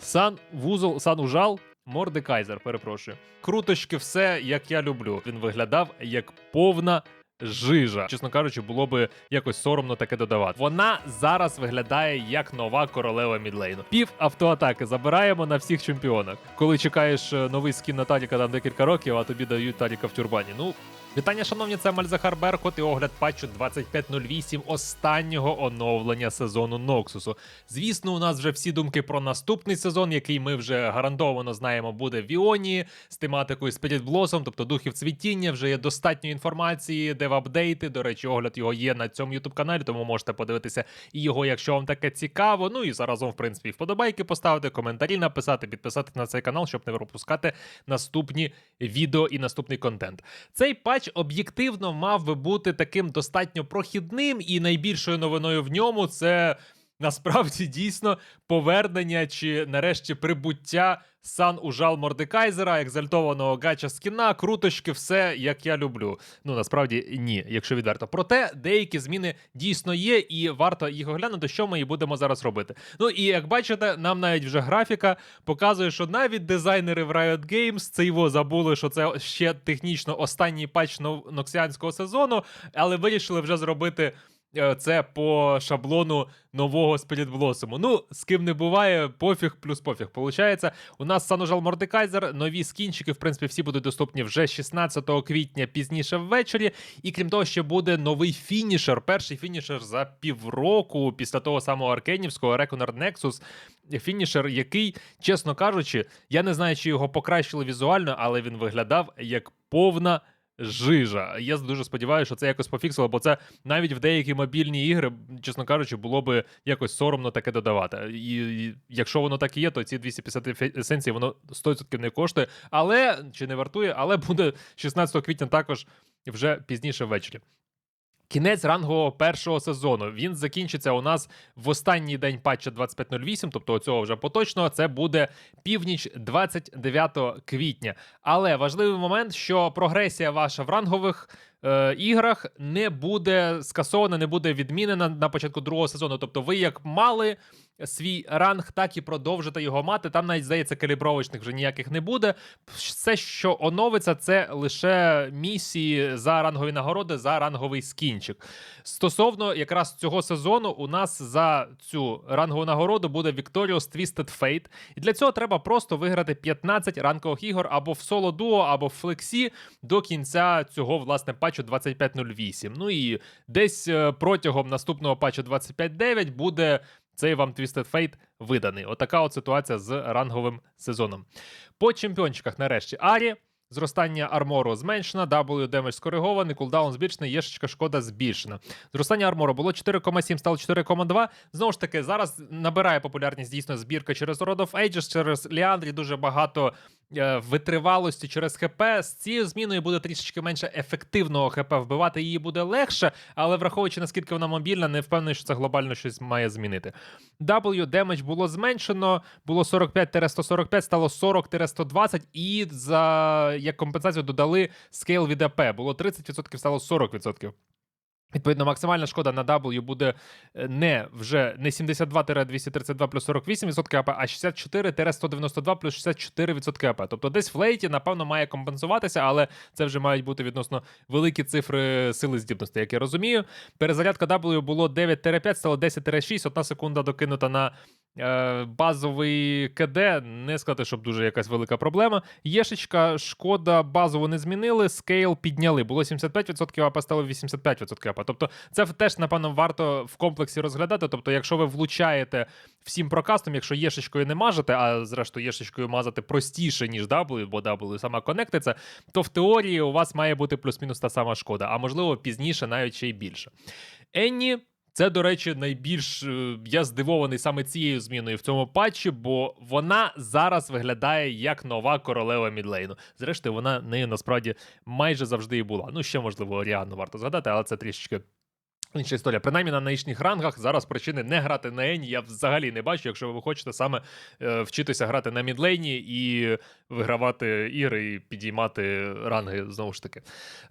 Сан вузол, сан ужал, Мордекайзер, перепрошую. Круточки, все як я люблю. Він виглядав як повна. Жижа, чесно кажучи, було би якось соромно таке додавати. Вона зараз виглядає як нова королева мідлейну. Пів автоатаки забираємо на всіх чемпіонах. Коли чекаєш е, новий скін на Таліка там декілька років, а тобі дають Таліка в тюрбані. Ну, Вітання, шановні, це Мальзахар Беркот і огляд патчу 2508 останнього оновлення сезону Ноксусу. Звісно, у нас вже всі думки про наступний сезон, який ми вже гарантовано знаємо, буде в Іонії з тематикою Spirit Blossom, тобто духів цвітіння. Вже є достатньо інформації, де в апдейти. До речі, огляд його є на цьому youtube каналі, тому можете подивитися і його, якщо вам таке цікаво. Ну і заразом, в принципі, вподобайки поставити, коментарі написати, підписати на цей канал, щоб не пропускати наступні відео і наступний контент. Цей патч об'єктивно мав би бути таким достатньо прохідним, і найбільшою новиною в ньому це насправді дійсно повернення чи нарешті прибуття сан ужал Мордекайзера, екзальтованого гача скіна, круточки, все як я люблю. Ну насправді ні, якщо відверто. Проте деякі зміни дійсно є, і варто їх оглянути, що ми і будемо зараз робити. Ну і як бачите, нам навіть вже графіка показує, що навіть дизайнери в Riot Games це його забули, що це ще технічно останній патч ноксіанського сезону, але вирішили вже зробити. Е, Це по шаблону нового Blossom. Ну, з ким не буває, пофіг плюс пофіг. Получається, у нас Санужал Мордекайзер, нові скінчики, в принципі, всі будуть доступні вже 16 квітня пізніше ввечері. І крім того, ще буде новий фінішер. Перший фінішер за півроку після того самого Аркенівського Reckoner Nexus. Фінішер, який, чесно кажучи, я не знаю, чи його покращили візуально, але він виглядав як повна. Жижа. Я дуже сподіваюся, що це якось пофіксило, бо це навіть в деякі мобільні ігри, чесно кажучи, було би якось соромно таке додавати. І, якщо воно так і є, то ці 250 фе- есенцій воно 100% не коштує, але чи не вартує, але буде 16 квітня також вже пізніше ввечері. Кінець рангового першого сезону. Він закінчиться у нас в останній день патча 2508, тобто цього вже поточного. Це буде північ 29 квітня. Але важливий момент, що прогресія ваша в рангових е, іграх не буде скасована, не буде відмінена на початку другого сезону. Тобто, ви як мали свій ранг, так і продовжите його мати. Там навіть здається, калібровочних вже ніяких не буде. Все, що оновиться, це лише місії за рангові нагороди, за ранговий скінчик. Стосовно якраз цього сезону, у нас за цю рангову нагороду буде Victorious Twisted Fate. І для цього треба просто виграти 15 ранкових ігор або в соло дуо, або в флексі до кінця цього власне патчу 2508. Ну і десь е, протягом наступного патчу 25.9 буде цей вам Twisted Fate виданий. Отака от ситуація з ранговим сезоном. По чемпіончиках нарешті Арі. Зростання армору зменшено, W демедж скоригований, кулдаун збільшений, єшечка шкода збільшена. Зростання армору було 4,7, стало 4,2. Знову ж таки, зараз набирає популярність дійсно збірка через Road of Ages, через Ліандрі дуже багато витривалості через ХП. З цією зміною буде трішечки менше ефективного ХП. Вбивати її буде легше, але враховуючи наскільки вона мобільна, не впевнений, що це глобально щось має змінити. W демедж було зменшено, було 45-145, стало 40-120, і за як компенсацію додали скейл від АП. Було 30%, стало 40%. Відповідно, максимальна шкода на W буде е, не вже не 72-232 плюс 48% АП, а 64-192 плюс 64% АП. Тобто десь в лейті, напевно, має компенсуватися, але це вже мають бути відносно великі цифри сили здібності, як я розумію. Перезарядка W було 9-5, стало 10-6, одна секунда докинута на е, базовий КД. Не сказати, щоб дуже якась велика проблема. Єшечка, шкода, базово не змінили, скейл підняли. Було 75% АП, стало 85% АП. Тобто, це теж, напевно, варто в комплексі розглядати. Тобто, якщо ви влучаєте всім прокастом, якщо єшечкою не мажете, а зрештою єшечкою мазати простіше, ніж W, бо W сама конектиться, то в теорії у вас має бути плюс-мінус та сама шкода, а можливо пізніше навіть ще й більше. Енні. Це, до речі, найбільш е, я здивований саме цією зміною в цьому патчі, бо вона зараз виглядає як нова королева Мідлейну. Зрештою, вона нею насправді майже завжди і була. Ну, ще можливо, Оріану варто згадати, але це трішечки Інша історія. Принаймні на нинішніх рангах зараз причини не грати на Ені я взагалі не бачу, якщо ви хочете саме е, вчитися грати на мідлейні і вигравати ігри і підіймати ранги знову ж таки.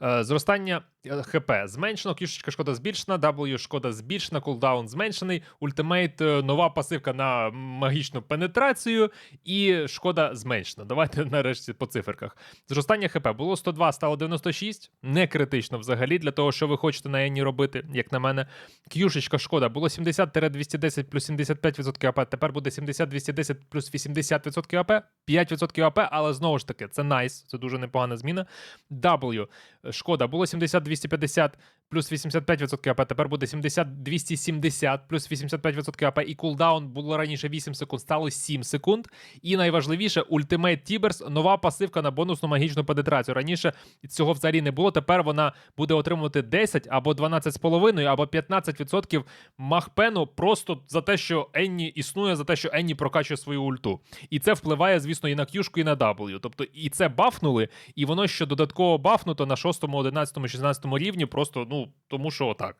Е, зростання е, ХП зменшено, кішечка шкода збільшена, W шкода збільшена, кулдаун зменшений, ультимейт нова пасивка на магічну пенетрацію і шкода зменшена. Давайте нарешті по циферках. Зростання ХП було 102, стало 96. Не критично взагалі для того, що ви хочете на Ені робити, як на мене. К'юшечка шкода було 70-210 плюс 75% АП. Тепер буде 70-210 плюс 80% АП, 5% АП, але знову ж таки, це найс, це дуже непогана зміна. W шкода було 70-250 плюс 85% АП. Тепер буде 70-270 плюс 85% АП. І кулдаун було раніше 8 секунд, стало 7 секунд. І найважливіше, Ultimate Tibers, нова пасивка на бонусну магічну пенетрацію. Раніше цього взагалі не було. Тепер вона буде отримувати 10 або 12,5, або 15% махпену просто за те, що Енні існує, за те, що Енні прокачує свою ульту. І це впливає, звісно, і на К'юшку, і на W. Тобто і це бафнули, і воно ще додатково бафнуто на 6, 11, 16 рівні, просто ну тому що отак.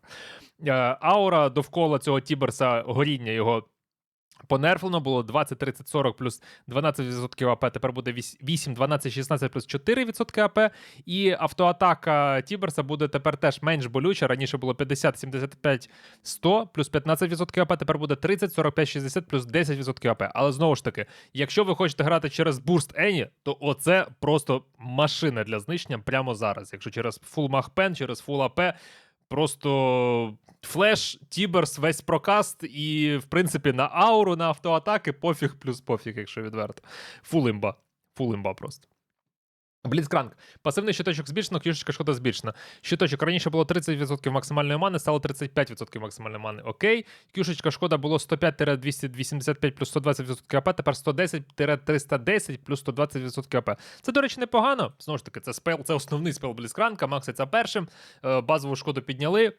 Е, Аура довкола цього Тіберса, горіння його. Понерфлено було 20, 30, 40 плюс 12% АП, тепер буде 8, 12, 16 плюс 4% АП. І автоатака Тіберса буде тепер теж менш болюча. Раніше було 50, 75, 100 плюс 15% АП, тепер буде 30, 45, 60 плюс 10% АП. Але знову ж таки, якщо ви хочете грати через бурст Ені, то оце просто машина для знищення прямо зараз. Якщо через Full Mach через Full АП, Просто флеш, Тіберс, весь прокаст, і, в принципі, на ауру, на автоатаки пофіг плюс пофіг, якщо відверто. Фулимба. Фулимба просто. Бліцкранк. Пасивний щиточок збільшено, кішечка шкода збільшена. Щиточок раніше було 30% максимальної мани, стало 35% максимальної мани. Окей. Кюшечка шкода було 105-285 плюс 120% АП, тепер 110-310 плюс 120% АП. Це, до речі, непогано. Знову ж таки, це спел, це основний спел Бліцкранка, макситься першим. Е, Базову шкоду підняли.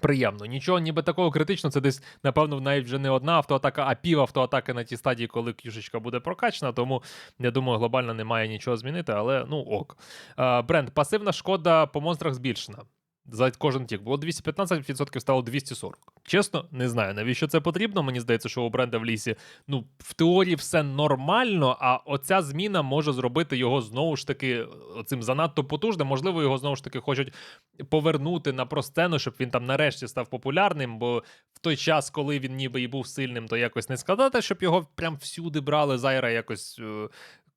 Приємно, нічого ніби такого критичного. Це десь, напевно, навіть вже не одна автоатака, а пів автоатаки на тій стадії, коли кюшечка буде прокачана. Тому я думаю, глобально немає нічого змінити, але ну ок. Е, Бренд, пасивна шкода по монстрах збільшена. За кожен тік було 215%, стало 240. Чесно, не знаю, навіщо це потрібно. Мені здається, що у бренда в лісі ну, в теорії все нормально, а оця зміна може зробити його знову ж таки цим занадто потужним. Можливо, його знову ж таки хочуть повернути на простену, щоб він там нарешті став популярним. Бо в той час, коли він ніби і був сильним, то якось не сказати, щоб його прям всюди брали. Зайра якось.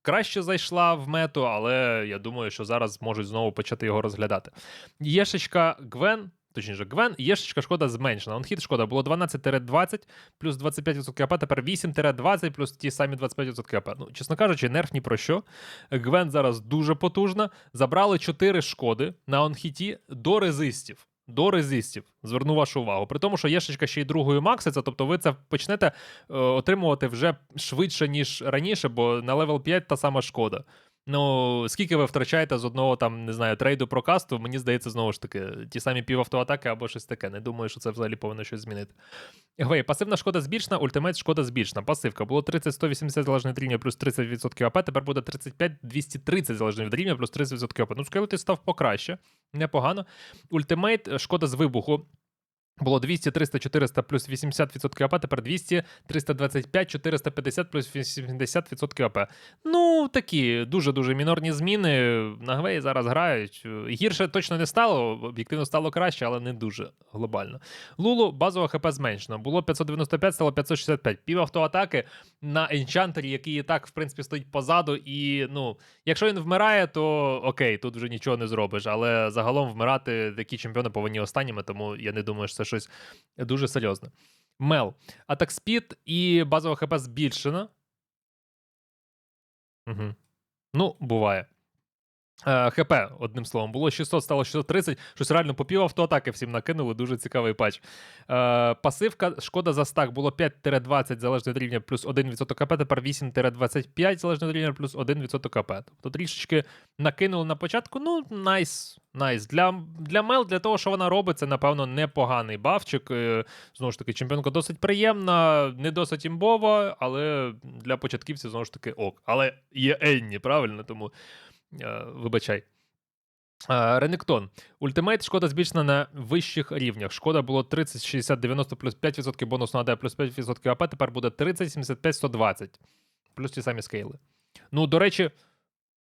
Краще зайшла в мету, але я думаю, що зараз можуть знову почати його розглядати. Єшечка Гвен, точніше, Гвен, єшечка шкода зменшена. Онхід шкода було 12-20 плюс 25% АП, тепер 8-20 плюс ті самі 25% АП. Ну, чесно кажучи, нерв ні про що. Гвен зараз дуже потужна. Забрали 4 шкоди на онхіті до резистів. До резистів, зверну вашу увагу. При тому, що єшечка ще й другою макситься, тобто ви це почнете е, отримувати вже швидше, ніж раніше, бо на левел 5 та сама шкода. Ну, скільки ви втрачаєте з одного там, не знаю, трейду прокасту, мені здається, знову ж таки, ті самі півавтоатаки або щось таке. Не думаю, що це взагалі повинно щось змінити. Гвей, пасивна шкода збільшена, ультимейт шкода збільшена. Пасивка було 30-180 залежно від рівня плюс 30% АП, тепер буде 35-230 залежно від рівня плюс 30% АП. Ну, скелети став покраще, непогано. Ультимейт, шкода з вибуху. Було 200, 300, 400 плюс 80% АП, тепер 200, 325, 450 плюс 80% АП. Ну, такі дуже-дуже мінорні зміни. На Гвеї зараз грають. Гірше точно не стало, об'єктивно стало краще, але не дуже глобально. Лулу базова ХП зменшено. Було 595, стало 565. Пів автоатаки на енчантері, який і так, в принципі, стоїть позаду. І ну, якщо він вмирає, то окей, тут вже нічого не зробиш. Але загалом вмирати такі чемпіони повинні останніми, тому я не думаю, що це щось дуже серйозне. Мел. Атак спід і базова ХП збільшена. Угу. Ну, буває. Е, ХП, одним словом, було 600, стало 630. Щось реально по пів автоатаки всім накинули. Дуже цікавий патч. Е, пасивка, шкода за стак було 5-20 залежно від рівня плюс 1% КП, тепер 8-25 залежно від рівня плюс 1% КП. Тобто трішечки накинули на початку. Ну, найс. Найс. Для для Мел, для того, що вона робить, це, напевно, непоганий бавчик. Е, Знову ж таки, чемпіонка досить приємна, не досить імбова, але для початківців, знову ж таки, ок. Але є Енні, правильно? Тому. Е, Вибачай. Ренектон. Ультимейт шкода збільшена на вищих рівнях. Шкода було 30, 60, 90 плюс 5% бонусного АД плюс 5% АП, тепер буде 30, 75, 120. Плюс ті самі скейли. Ну, до речі,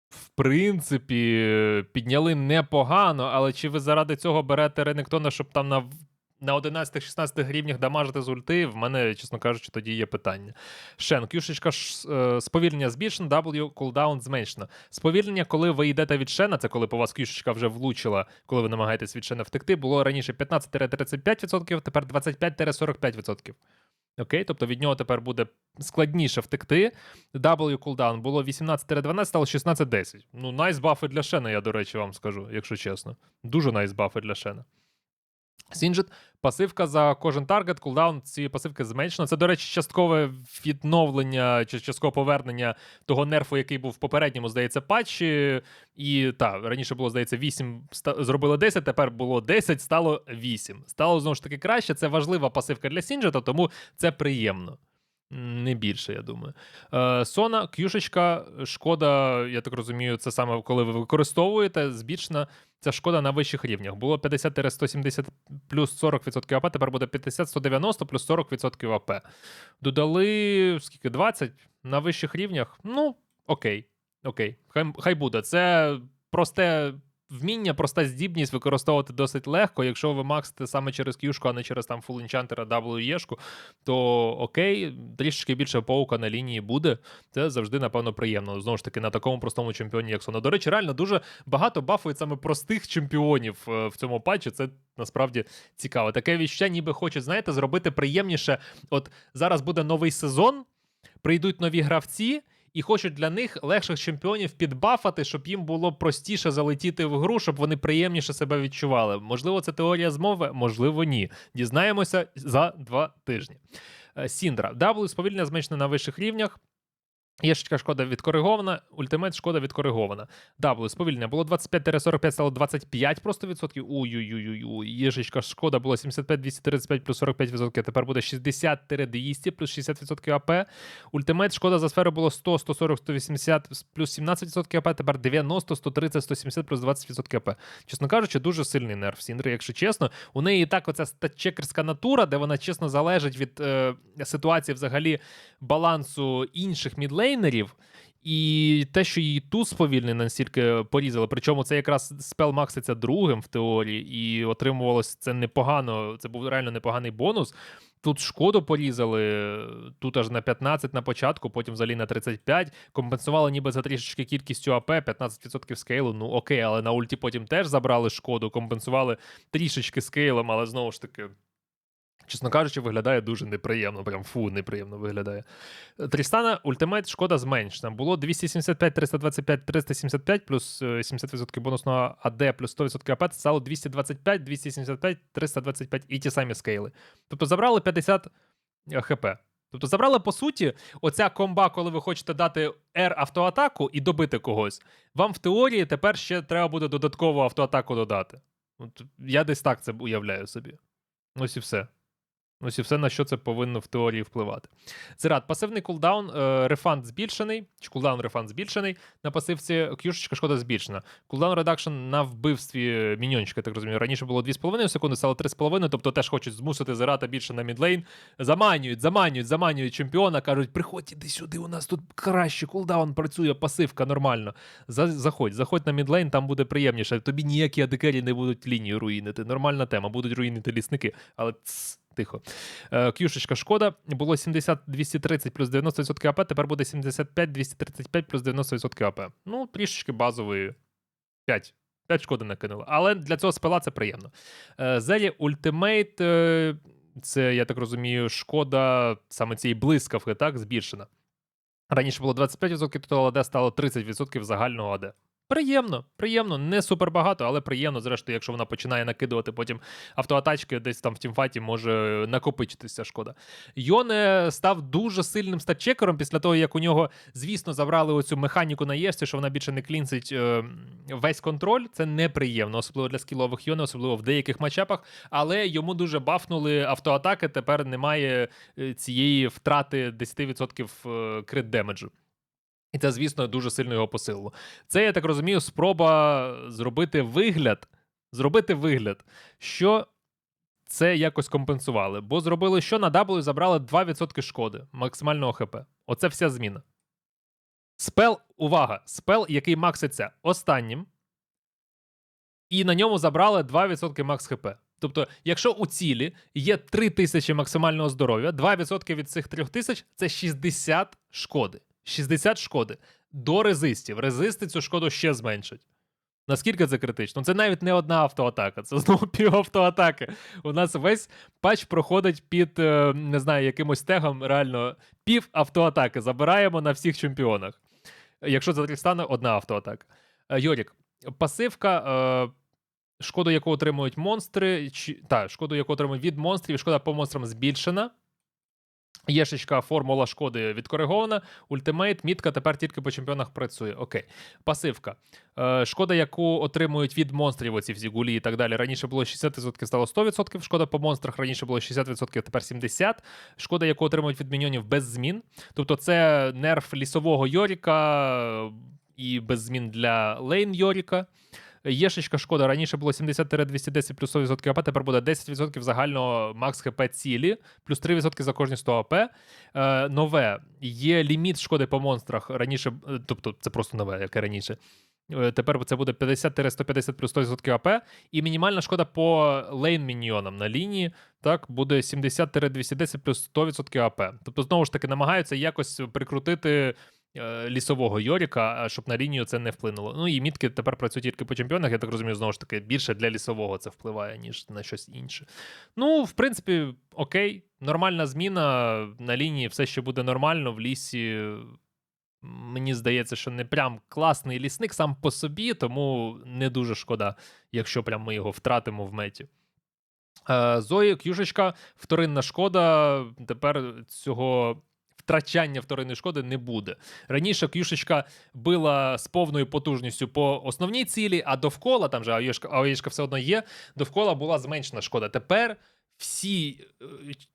в принципі, підняли непогано, але чи ви заради цього берете Ренектона, щоб там на, на 11-16 рівнях дамажити з ульти? В мене, чесно кажучи, тоді є питання. Шен, кюшечка е, сповільнення збільшено, W кулдаун зменшено. Сповільнення, коли ви йдете від Шена, це коли по вас кюшечка вже влучила, коли ви намагаєтесь від Шена втекти, було раніше 15-35%, тепер 25-45%. Окей, тобто від нього тепер буде складніше втекти. W кулдаун було 18-12, стало 16-10. Ну, найс бафи для Шена, я, до речі, вам скажу, якщо чесно. Дуже найс бафи для Шена. Сінджит, пасивка за кожен таргет, кулдаун цієї пасивки зменшено. Це, до речі, часткове відновлення чи часткове повернення того нерфу, який був в попередньому, здається, патчі. І так, раніше було, здається, 8, ста- зробили 10, тепер було 10, стало 8. Стало знову ж таки краще. Це важлива пасивка для Сінджета, тому це приємно. Не більше, я думаю. Е, Сона, кюшечка, шкода, я так розумію, це саме коли ви використовуєте, збільшена ця шкода на вищих рівнях. Було 50-170 плюс 40% АП, тепер буде 50-190 плюс 40% АП. Додали скільки 20 на вищих рівнях. Ну, окей. Окей, хай, хай буде. Це просте вміння, проста здібність використовувати досить легко. Якщо ви максите саме через кюшку, а не через там фул енчантера WE-шку, то окей, трішечки більше паука на лінії буде. Це завжди, напевно, приємно. Знову ж таки, на такому простому чемпіоні, як Сона. До речі, реально дуже багато бафують саме простих чемпіонів е, в цьому патчі. Це насправді цікаво. Таке відчуття, ніби хочуть, знаєте, зробити приємніше. От зараз буде новий сезон, прийдуть нові гравці. І хочуть для них легших чемпіонів підбафати, щоб їм було простіше залетіти в гру, щоб вони приємніше себе відчували. Можливо, це теорія змови, можливо, ні. Дізнаємося за два тижні. Е, Сіндра. W сповільнення зменшено на вищих рівнях. Єшечка шкода відкоригована, ультимейт шкода відкоригована. W сповільнення було 25-45, стало 25 просто відсотків. Уй-уй-уй-уй. Єшечка шкода було 75-235 плюс 45 відсотків, тепер буде 60-200 плюс 60 відсотків АП. Ультимейт шкода за сферу було 100, 140, 180 плюс 17 відсотків АП, тепер 90, 130, 170 плюс 20 відсотків АП. Чесно кажучи, дуже сильний нерв Сіндри, якщо чесно. У неї і так оця статчекерська натура, де вона чесно залежить від е, ситуації взагалі балансу інших мідлейнерів. І те, що її тут сповільний настільки порізали, причому це якраз спел макситься другим в теорії, і отримувалось це непогано. Це був реально непоганий бонус. Тут шкоду порізали, тут аж на 15 на початку, потім взагалі на 35. Компенсували ніби за трішечки кількістю АП, 15% скейлу. Ну окей, але на ульті потім теж забрали шкоду, компенсували трішечки скейлом, але знову ж таки. Чесно кажучи, виглядає дуже неприємно. Прям фу, неприємно виглядає. Трістана ультимейт шкода зменшена. Було 275, 325, 375 плюс е, 70% бонусного АД плюс 100% АП, стало 225, 275, 325 і ті самі скейли. Тобто забрали 50 хп. Тобто забрали, по суті, оця комба, коли ви хочете дати R автоатаку і добити когось. Вам в теорії тепер ще треба буде додаткову автоатаку додати. От я десь так це уявляю собі. Ось і все. Ось і все, на що це повинно в теорії впливати. Зират, пасивний кулдаун, е, рефанд збільшений, чи кулдаун рефанд збільшений. На пасивці кюшечка шкода збільшена. Кулдаун редакшн на вбивстві міньончика, так розумію. Раніше було 2,5 секунди, стало 3,5, тобто теж хочуть змусити Зирата більше на мідлейн. Заманюють, заманюють, заманюють чемпіона, кажуть, приходь іди сюди, у нас тут краще, кулдаун працює, пасивка нормально. За, заходь, заходь на мідлейн, там буде приємніше. Тобі ніякі адекері не будуть лінію руїнити. Нормальна тема, будуть руїнити лісники, але цс, Тихо. Е, К'юшечка шкода. Було 70-230 плюс 90% АП, тепер буде 75-235 плюс 90% АП. Ну, трішечки базової 5. 5 шкоди накинули. Але для цього спела це приємно. Е, Зелі Ультимейт. е, Це, я так розумію, шкода саме цієї блискавки, так, збільшена. Раніше було 25% тотал АД, стало 30% загального АД. Приємно, приємно, не супер багато, але приємно, зрештою, якщо вона починає накидувати потім автоатачки, десь там в тімфаті може накопичитися шкода. Йоне став дуже сильним статчекером після того, як у нього, звісно, забрали оцю механіку на єшці, що вона більше не клінцить е, весь контроль. Це неприємно, особливо для скілових Йоне, особливо в деяких матчапах. Але йому дуже бафнули автоатаки. Тепер немає е, цієї втрати 10% е, крит демеджу. І це, звісно, дуже сильно його посилило. Це, я так розумію, спроба зробити вигляд, зробити вигляд, що це якось компенсували. Бо зробили що на W забрали 2% шкоди максимального ХП. Оце вся зміна. Спел, увага, спел, який макситься останнім, і на ньому забрали 2% макс ХП. Тобто, якщо у цілі є 3000 максимального здоров'я, 2% від цих 3000 це 60 шкоди. 60 шкоди до резистів. Резисти цю шкоду ще зменшать. Наскільки це критично? Це навіть не одна автоатака, це знову півавтоатаки. У нас весь патч проходить під, е, не знаю, якимось тегом, реально пів автоатаки. Забираємо на всіх чемпіонах. Якщо за Трістана, одна автоатака. Е, Йорік, пасивка, е, шкоду, яку отримують монстри, чи, та, шкоду, яку отримують від монстрів, шкода по монстрам збільшена. Єшечка, формула шкоди відкоригована. Ультимейт, мітка тепер тільки по чемпіонах працює. Окей. Пасивка. Е, шкода, яку отримують від монстрів, оці всі гулі і так далі. Раніше було 60%, стало 100%. Шкода по монстрах раніше було 60%, тепер 70%. Шкода, яку отримують від міньйонів без змін. Тобто, це нерф лісового Йоріка е, і без змін для лейн Йоріка. Єшечка шкода. Раніше було 70-210 плюс 100% АП, тепер буде 10% загального макс ХП цілі, плюс 3% за кожні 100 АП. Е, нове є ліміт шкоди по монстрах. Раніше, е, тобто це просто нове, яке раніше. Е, Тепер це буде 50-150 плюс 100% АП, і мінімальна шкода по лейн-міньйонам на лінії так, буде 70-210 плюс 100% АП. Тобто, знову ж таки, намагаються якось прикрутити лісового Йоріка, щоб на лінію це не вплинуло. Ну і мітки тепер працюють тільки по чемпіонах. Я так розумію, знову ж таки, більше для лісового це впливає, ніж на щось інше. Ну, в принципі, окей, нормальна зміна. На лінії все ще буде нормально, в лісі. Мені здається, що не прям класний лісник сам по собі, тому не дуже шкода, якщо прям ми його втратимо в меті. Е, Зої, кюшечка, вторинна шкода. Тепер цього втрачання вторинної шкоди не буде. Раніше кюшечка била з повною потужністю по основній цілі, а довкола, там же АОЄшка, все одно є, довкола була зменшена шкода. Тепер всі е,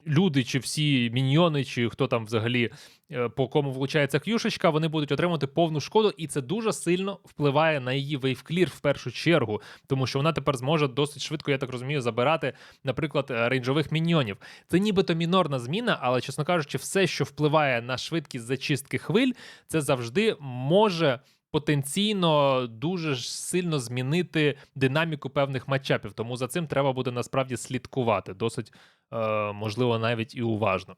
люди, чи всі міньйони, чи хто там взагалі е, по кому влучається к'юшечка, вони будуть отримувати повну шкоду, і це дуже сильно впливає на її вейвклір в першу чергу, тому що вона тепер зможе досить швидко, я так розумію, забирати, наприклад, е, рейнджових міньйонів. Це нібито мінорна зміна, але, чесно кажучи, все, що впливає на швидкість зачистки хвиль, це завжди може. Потенційно дуже ж сильно змінити динаміку певних матчапів, тому за цим треба буде насправді слідкувати досить е, можливо навіть і уважно.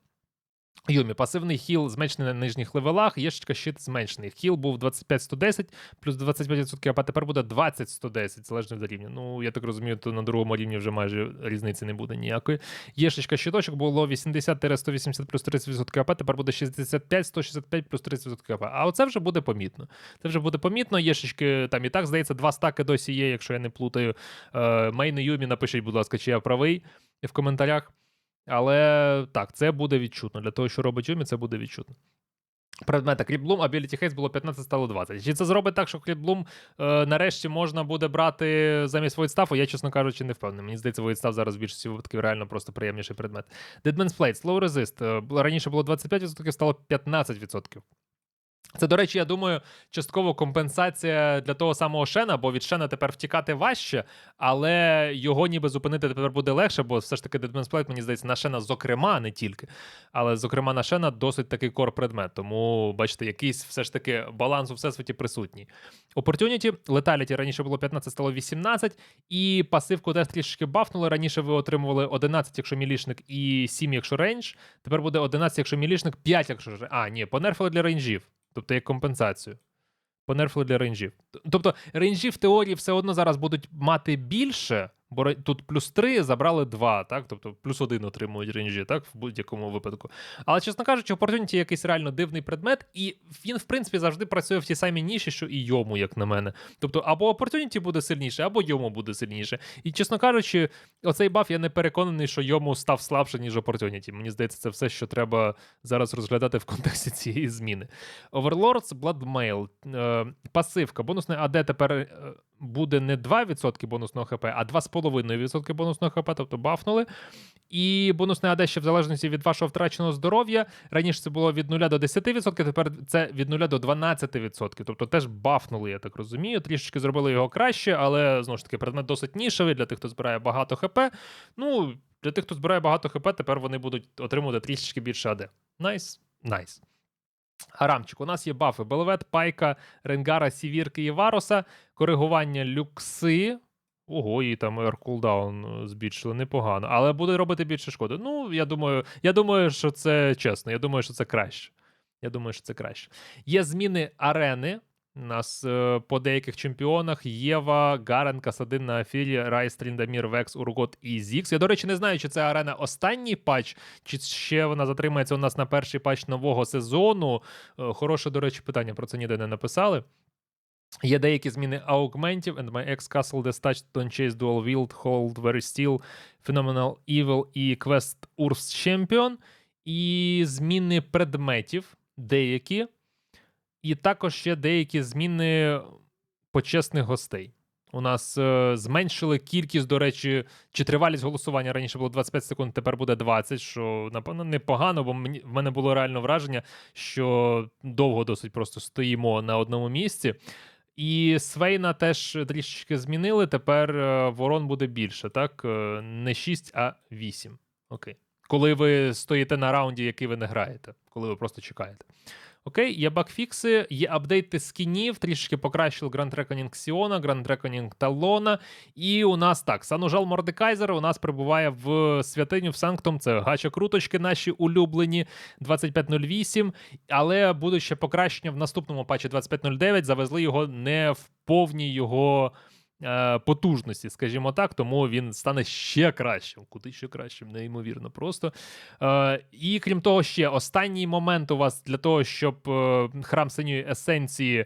Юмі, пасивний хіл зменшений на нижніх левелах, єшечка щит зменшений. Хіл був 25-110 плюс 25%, а тепер буде 20-110, залежно від рівня. Ну, я так розумію, то на другому рівні вже майже різниці не буде ніякої. Єшечка щиточок було 80-180 плюс 30% АП, тепер буде 65-165 плюс 30% АП. А оце вже буде помітно. Це вже буде помітно. Єшечки там і так, здається, два стаки досі є, якщо я не плутаю. Е, Мейни Юмі, напишіть, будь ласка, чи я правий в коментарях. Але так, це буде відчутно. Для того, що робить Юмі, це буде відчутно. Предмета Кріпблум, Ability Haze було 15, стало 20. Чи це зробить так, що Кріпблум е, нарешті можна буде брати замість Войтстафу? Я, чесно кажучи, не впевнений. Мені здається, Войтстаф зараз в більшості випадків реально просто приємніший предмет. Deadman's Plate, Slow Resist. Е, раніше було 25%, стало 15%. Це, до речі, я думаю, частково компенсація для того самого Шена, бо від Шена тепер втікати важче, але його ніби зупинити тепер буде легше, бо все ж таки Deadman's Plate, мені здається, на Шена, зокрема, не тільки. Але, зокрема, на Шена досить такий кор-предмет. Тому, бачите, якийсь все ж таки баланс у всесвіті присутній. Opportunity, Lethality раніше було 15, стало 18, і пасивку теж трішки бафнули. Раніше ви отримували 11, якщо мілішник, і 7, якщо рейндж. Тепер буде 11, якщо мілішник, 5, якщо. А, ні, понерфили для рейнджів. Тобто як компенсацію. Понерфли для рейнджів. Тобто рейнджі в теорії все одно зараз будуть мати більше, бо тут плюс 3 забрали 2, так? Тобто плюс 1 отримують рейнджі, так, в будь-якому випадку. Але, чесно кажучи, Opportunity якийсь реально дивний предмет, і він, в принципі, завжди працює в тій самій ніші, що і йому, як на мене. Тобто, або Opportunity буде сильніше, або йому буде сильніше. І, чесно кажучи, оцей баф я не переконаний, що йому став слабше, ніж Opportunity. Мені здається, це все, що треба зараз розглядати в контексті цієї зміни. Overlords, Bloodmail, е, пасивка, бонусне АД тепер е, буде не 2% бонусного ХП, а 2,5%. 2,5% бонусного хп, тобто бафнули. І бонусне АД ще в залежності від вашого втраченого здоров'я. Раніше це було від 0 до 10%, тепер це від 0 до 12%. Тобто теж бафнули, я так розумію. Трішечки зробили його краще, але знову ж таки предмет досить нішевий для тих, хто збирає багато хп. Ну, для тих, хто збирає багато хп, тепер вони будуть отримувати трішечки більше АД. Найс, найс. Арамчик, у нас є бафи: Белвет, Пайка, Ренгара, Сівірки і Вароса, коригування люкси. Ого, і там air cooldown збільшили непогано, але буде робити більше шкоди. Ну, я думаю, я думаю, що це чесно. Я думаю, що це краще. Я думаю, що це краще. Є зміни арени. У нас е, по деяких чемпіонах Єва, Гарен, Касадин на Афірі, Райс, Тріндамір, Векс, Ургот і Зікс. Я, до речі, не знаю, чи це арена останній патч, чи ще вона затримається у нас на перший патч нового сезону. Е, хороше, до речі, питання про це ніде не написали. Є деякі зміни аугментів, and my ex castle the touched don't chase dual wield, hold very still, phenomenal evil і quest Urs Champion. І зміни предметів деякі. І також ще деякі зміни почесних гостей. У нас е, зменшили кількість, до речі, чи тривалість голосування раніше було 25 секунд, тепер буде 20, що напевно непогано, бо мені в мене було реально враження, що довго досить просто стоїмо на одному місці. І Свейна теж трішечки змінили. Тепер е, ворон буде більше, так? Е, Не 6, а 8. Окей. Коли ви стоїте на раунді, який ви не граєте, коли ви просто чекаєте. Окей, є багфікси, є апдейти скінів, трішки покращили Grand Reckoning Сіона, Grand Reckoning Талона. І у нас так, Санужал Мордекайзер у нас прибуває в святиню в Санктум. Це гача-круточки наші улюблені 2508. Але будуть ще покращення в наступному патчі 2509. Завезли його не в повній його. Е, Потужності, скажімо так, тому він стане ще кращим. Куди ще кращим, неймовірно просто. Е, і крім того, ще останній момент у вас для того, щоб е, храм синьої есенції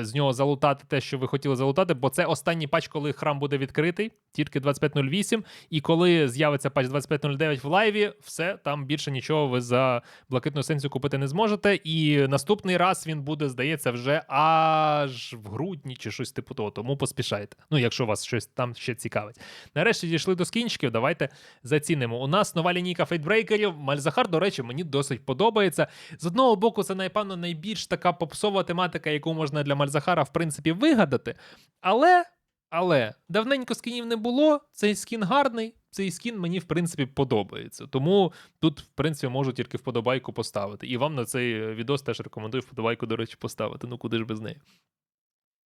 з нього залутати те, що ви хотіли залутати, бо це останній патч, коли храм буде відкритий, тільки 2508. І коли з'явиться патч 2509 в лайві, все там більше нічого ви за блакитну есенцію купити не зможете. І наступний раз він буде, здається, вже аж в грудні чи щось типу того. Тому поспішайте. Ну, якщо вас щось там ще цікавить. Нарешті дійшли до скінчиків. Давайте зацінимо. У нас нова лінійка фейтбрейкерів. Мальзахар, до речі, мені досить подобається. З одного боку, це напевно найбільш така попсова тематика, яку можна для Мальзахара, в принципі, вигадати. Але. Але давненько скінів не було. Цей скін гарний. Цей скін мені, в принципі, подобається. Тому тут, в принципі, можу тільки вподобайку поставити. І вам на цей відос теж рекомендую вподобайку, до речі, поставити. Ну куди ж без неї.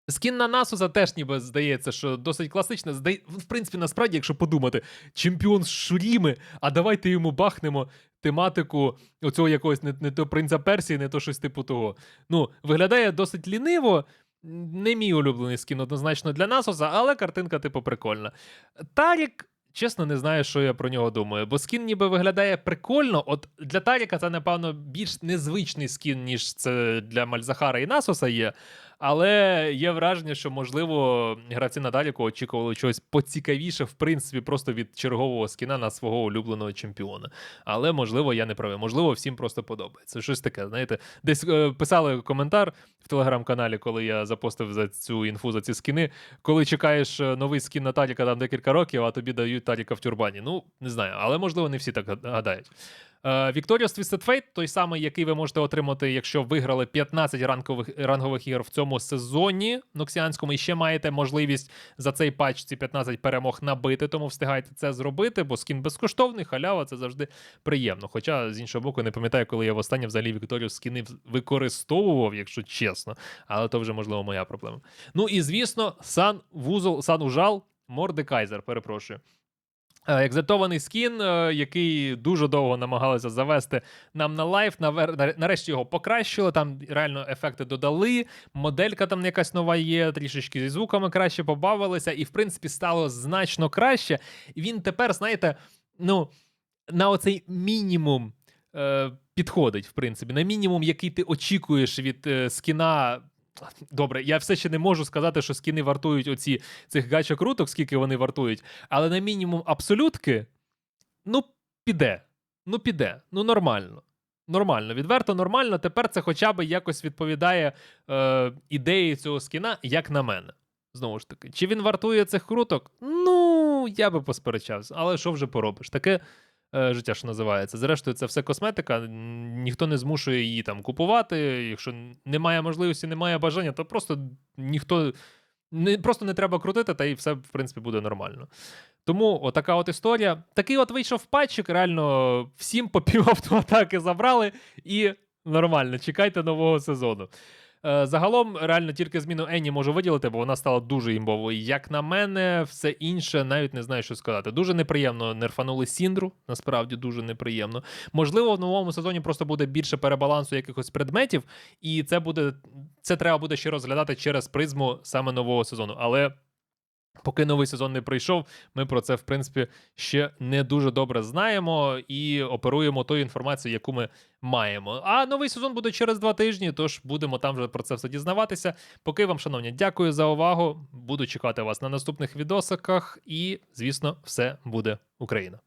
Скін на Насуса теж ніби здається, що досить класично. Здає... В принципі, насправді, якщо подумати, чемпіон з Шуріми, а давайте йому бахнемо тематику оцього якогось не, не то принца Персії, не то щось типу того. Ну, виглядає досить ліниво. Не мій улюблений скін однозначно для Насоса, але картинка, типу, прикольна. Тарік. Чесно, не знаю, що я про нього думаю, бо скін ніби виглядає прикольно. От для Таріка це, напевно, більш незвичний скін, ніж це для Мальзахара і Насоса є. Але є враження, що, можливо, гравці на Таріку очікували чогось поцікавіше, в принципі, просто від чергового скіна на свого улюбленого чемпіона. Але, можливо, я не правий. Можливо, всім просто подобається. Щось таке, знаєте, десь е, писали коментар в телеграм-каналі, коли я запостив за цю інфу за ці скіни. Коли чекаєш е, новий скін на Таріка там декілька років, а тобі дають Таріка в тюрбані. Ну, не знаю, але можливо не всі так гадають. Е, Victorious Twisted Fate, той самий, який ви можете отримати, якщо виграли 15 рангових, рангових ігор в цьому сезоні ноксіанському, і ще маєте можливість за цей патч ці 15 перемог набити, тому встигайте це зробити, бо скін безкоштовний, халява це завжди приємно. Хоча, з іншого боку, не пам'ятаю, коли я востаннє взагалі Victorious скіни використовував, якщо чесно, але то вже, можливо, моя проблема. Ну і звісно, сан вузол, сан ужал, Мордекайзер, перепрошую. Е, Екзальтований скін, е, який дуже довго намагалися завести нам на лайф. Нарешті його покращили. Там реально ефекти додали. Моделька там якась нова є, трішечки зі звуками краще побавилися, і в принципі стало значно краще. Він тепер, знаєте, ну, на оцей мінімум е, підходить, в принципі, на мінімум, який ти очікуєш від скіна. Добре, я все ще не можу сказати, що скіни вартують оці цих гачок-руток, скільки вони вартують, але на мінімум абсолютки, ну, піде. Ну, піде. Ну, нормально. Нормально, відверто нормально. Тепер це хоча б якось відповідає е, ідеї цього скіна, як на мене. Знову ж таки, чи він вартує цих круток? Ну, я би посперечався, але що вже поробиш? Таке життя, що називається. Зрештою, це все косметика. Ніхто не змушує її там купувати. Якщо немає можливості, немає бажання, то просто ніхто не, просто не треба крутити, та і все, в принципі, буде нормально. Тому отака от історія. Такий от вийшов патчик, реально всім по півавтоатаки забрали, і нормально, чекайте нового сезону. Е, Загалом, реально, тільки зміну Енні можу виділити, бо вона стала дуже імбовою. Як на мене, все інше навіть не знаю, що сказати. Дуже неприємно нерфанули Сіндру, насправді дуже неприємно. Можливо, в новому сезоні просто буде більше перебалансу якихось предметів, і це буде це треба буде ще розглядати через призму саме нового сезону. Але поки новий сезон не прийшов, ми про це, в принципі, ще не дуже добре знаємо і оперуємо тою інформацією, яку ми маємо. А новий сезон буде через два тижні, тож будемо там вже про це все дізнаватися. Поки вам, шановні, дякую за увагу. Буду чекати вас на наступних відосиках, і, звісно, все буде Україна.